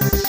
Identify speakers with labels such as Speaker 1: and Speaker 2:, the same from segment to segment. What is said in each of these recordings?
Speaker 1: Thank you.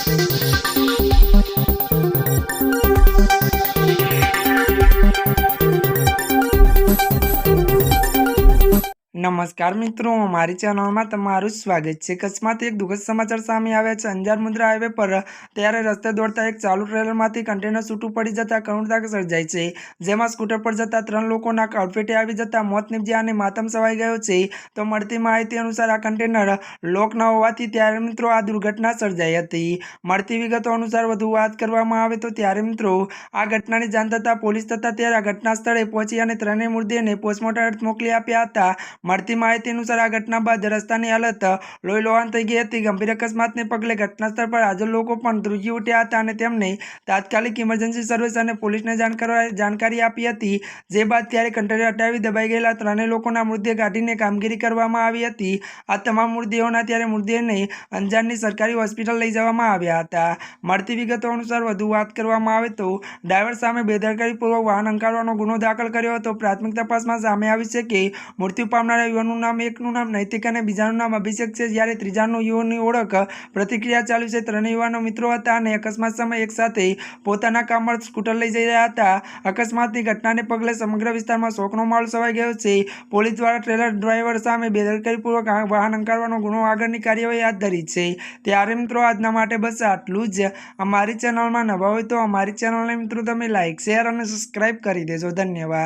Speaker 1: નમસ્કાર મિત્રો, મારી ચેનલમાં તમારું સ્વાગત છે. કચ્છમાંથી એક દુઃખદ સમાચાર સામે આવ્યા છે. અંજાર મુદ્રા હાઈવે પર ત્યારે રસ્તે દોડતા એક ચાલુ ટ્રેલરમાંથી કન્ટેનર છૂટું પડી જતા કરુણતા સર્જાઈ છે. જેમાં સ્કૂટર પર જતા ત્રણ લોકોના અડફેટે આવી જતા મોત નીપજ્યા અને માતમ સવાઈ ગયો છે. તો મળતી માહિતી અનુસાર આ કન્ટેનર લોક ન હોવાથી ત્યારે મિત્રો આ દુર્ઘટના સર્જાઈ હતી. મળતી વિગતો અનુસાર વધુ વાત કરવામાં આવે તો ત્યારે મિત્રો આ ઘટનાની જાણ થતાં પોલીસ તથા ત્યારે ઘટના સ્થળે પહોંચી અને ત્રણેય મૃતદેહને પોસ્ટમોર્ટમ મોકલી આપ્યા હતા. મળતી માહિતી અનુસાર આ ઘટના બાદ રસ્તાની હાલત લોહી લોહાન થઈ ગઈ હતી. ગંભીર અકસ્માતને પગલે ઘટનાસ્થળ પર હાજર લોકો પણ ધ્રુજી ઉઠ્યા હતા અને તેમને તાત્કાલિક ઇમરજન્સી સર્વિસ અને પોલીસને જાણ કરવા જાણકારી આપી હતી. જે બાદ ત્યારે કંટેનર હટાવી દબાઈ ગયેલા ત્રણેય લોકોના મૃતદેહ કાઢીને કામગીરી કરવામાં આવી હતી. આ તમામ મૃતદેહોના ત્યારે મૃતદેહને અંજારની સરકારી હોસ્પિટલ લઈ જવામાં આવ્યા હતા. મળતી વિગતો અનુસાર વધુ વાત કરવામાં આવે તો ડ્રાઈવર સામે બેદરકારીપૂર્વક વાહન અંકારવાનો ગુનો દાખલ કર્યો હતો. પ્રાથમિક તપાસમાં સામે આવી છે કે મૃત્યુ પામનારા યુવાનનું નામ, એકનું નામ, નૈતિક અને બીજાનું નામ અભિષેક છે. જ્યારે ત્રીજાનું યુવાનની ઓળખ પ્રતિક્રિયા ચાલુ છે, ત્રણેય યુવાનો મિત્રો હતા અને અકસ્માત સમયે એકસાથે પોતાના કામમાં સ્કૂટર લઈ જઈ રહ્યા હતા. અકસ્માતની ઘટનાને પગલે સમગ્ર વિસ્તારમાં શોકનો માહોલ છવાઈ ગયો છે. પોલીસ દ્વારા ટ્રેલર ડ્રાઈવર સામે બેદરકારીપૂર્વક વાહન અંકારવાનો ગુનો આગળની કાર્યવાહી હાથ ધરી છે. ત્યારે મિત્રો, આજના માટે બસ આટલું જ. અમારી ચેનલમાં નવા હોય તો અમારી ચેનલને મિત્રો, તમે લાઇક શેર અને સબસ્ક્રાઈબ કરી દેજો. ધન્યવાદ.